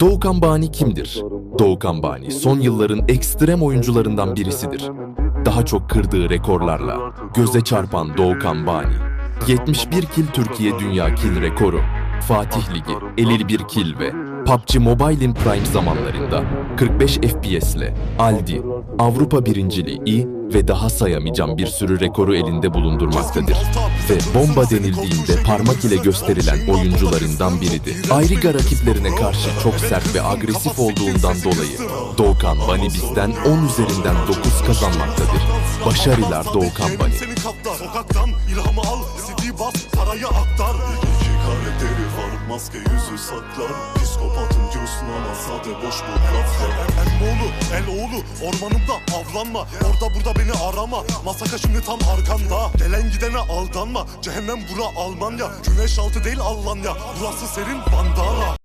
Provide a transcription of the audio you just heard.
Doğukan Bani kimdir? Doğukan Bani son yılların ekstrem oyuncularından birisidir. Daha çok kırdığı rekorlarla göze çarpan Doğukan Bani. 71 kil Türkiye Dünya Kil Rekoru, Fatih Ligi 51 kil ve PUBG Mobile'in prime zamanlarında 45 FPS ile Aldi, Avrupa birinciliği ve daha sayamayacağım bir sürü rekoru elinde bulundurmaktadır. Ve bomba denildiğinde parmak ile gösterilen oyuncularından biridir. Ayrıca rakiplerine karşı çok sert ve agresif olduğundan dolayı Doğukan Bani bizden 10 üzerinden 9 kazanmaktadır. Başarılar Doğukan Bani. Sokaktan ilhamı al CD bas parayı aktar karakteri var maske yüzü saklar Psikopatın diyorsun ama boş bu laflar oğlu ormanımda avlanma. Orada burada beni arama. Masaka şimdi tam arkanda. Gelen gidene aldanma. Cehennem bura Almanya. Güneş altı değil Almanya. Burası serin bandana